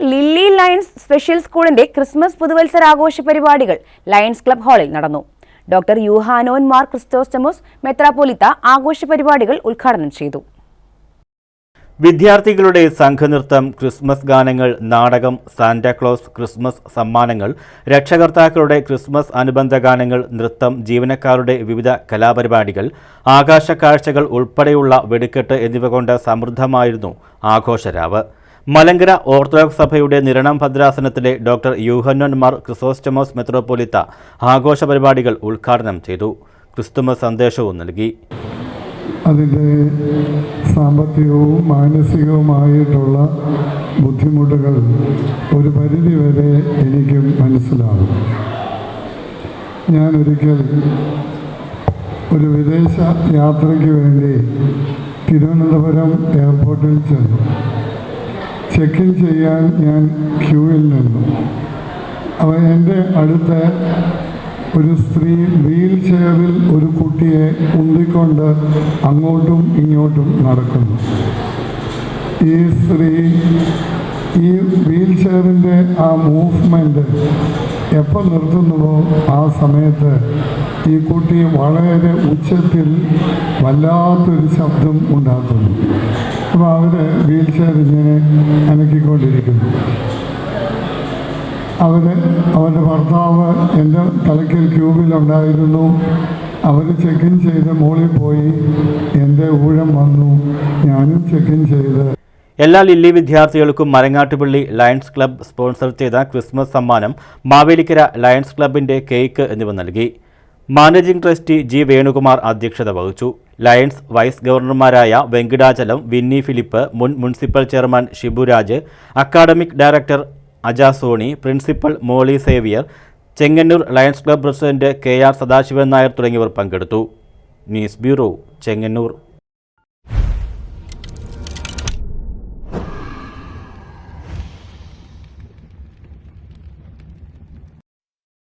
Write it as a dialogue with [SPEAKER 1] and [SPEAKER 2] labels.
[SPEAKER 1] Lily Lions special സ്കൂളിന്റെ Christmas പുതുവത്സരാഘോഷ പരിപാടികൾ ലയൺസ് ക്ലബ് ഹാളിൽ നടന്നു. ഡോക്ടർ യുഹാനോൻ മാർ ക്രിസ്റ്റോസ്റ്റമോസ് മെത്രാപോലിത്ത ആഘോഷ പരിപാടികൾ ഉദ്ഘാടനം ചെയ്തു.
[SPEAKER 2] വിദ്യാർത്ഥികളുടെ സംഘനൃത്തം ക്രിസ്മസ് ഗാനങ്ങൾ നാടകം സാന്റാക്ലോസ് ക്രിസ്മസ് സമ്മാനങ്ങൾ രക്ഷകർത്താക്കളുടെ ക്രിസ്മസ് അനുബന്ധ ഗാനങ്ങൾ നൃത്തം ജീവനക്കാരുടെ വിവിധ കലാപരിപാടികൾ ആകാശ കാഴ്ചകൾ ഉൾപ്പെടെയുള്ള വെടിക്കെട്ട് എന്നിവ കൊണ്ട് സമൃദ്ധമായിരുന്നു ആഘോഷരാവ്. മലങ്കര ഓർത്തഡോക്സ് സഭയുടെ നിരണം ഭദ്രാസനത്തിലെ ഡോക്ടർ യൂഹന്നോൻ മാർ ക്രിസോസ്റ്റമോസ് മെത്രോപൊലിത്ത ആഘോഷ പരിപാടികൾ ഉദ്ഘാടനം ചെയ്തു. ക്രിസ്തുമസ് സന്ദേശവും നൽകി.
[SPEAKER 3] അതിന്റെ സാമ്പത്തികവും മാനസികവുമായിട്ടുള്ള ബുദ്ധിമുട്ടുകൾ ഒരു പരിധിവരെ എനിക്ക് മനസ്സിലാകും ഞാനൊരിക്കൽ ഒരു വിദേശ യാത്രയ്ക്ക് വേണ്ടി തിരുവനന്തപുരം എയർപോർട്ടിൽ ചെന്നു. ചെക്ക് ഇൻ ചെയ്യാൻ ഞാൻ ക്യൂവിൽ നിന്നു. അപ്പോൾ എന്റെ അടുത്ത് ഒരു സ്ത്രീ വീൽ ചെയറിൽ ഒരു കുട്ടിയെ ഉന്തിക്കൊണ്ട് അങ്ങോട്ടും ഇങ്ങോട്ടും നടക്കുന്നു. ഈ സ്ത്രീ ഈ വീൽ ചെയറിന്റെ ആ മൂവ്മെന്റ് എപ്പോൾ നിർത്തുന്നുവോ ആ സമയത്ത് ഈ കുട്ടി വളരെ ഉച്ചത്തിൽ വല്ലാത്തൊരു ശബ്ദം ഉണ്ടാക്കുന്നു. അപ്പോൾ അവർ വീൽ ചെയർ ഇങ്ങനെ അനക്കിക്കൊണ്ടിരിക്കുന്നു. അവർ അവന്റെ ഭർത്താവ് എന്റെ തലയ്ക്കൽ ക്യൂബിലുണ്ടായിരുന്നു അവർ ചെക്ക് ഇൻ ചെയ്ത് മോളിൽ പോയി. എന്റെ ഊഴം വന്നു. ഞാനും ചെക്ക് ഇൻ ചെയ്ത്.
[SPEAKER 2] എല്ലാ ലില്ലി വിദ്യാർത്ഥികൾക്കും മരങ്ങാട്ടുപള്ളി ലയൺസ് ക്ലബ്ബ് സ്പോൺസർ ചെയ്ത ക്രിസ്മസ് സമ്മാനം മാവേലിക്കര ലയൺസ് ക്ലബിന്റെ കേക്ക് എന്നിവ നൽകി. മാനേജിംഗ് ട്രസ്റ്റി ജി വേണുകുമാർ അധ്യക്ഷത വഹിച്ചു. ലയൺസ് വൈസ് ഗവർണർമാരായ വെങ്കിടാചലം വിന്നി ഫിലിപ്പ് മുൻ municipal chairman Shiburaj academic director Aja Soni principal Molly Xavier Chengannur Lions club president K R Sadasivan Nair തുടങ്ങിയവർ പങ്കെടുത്തു. News bureau Chengannur.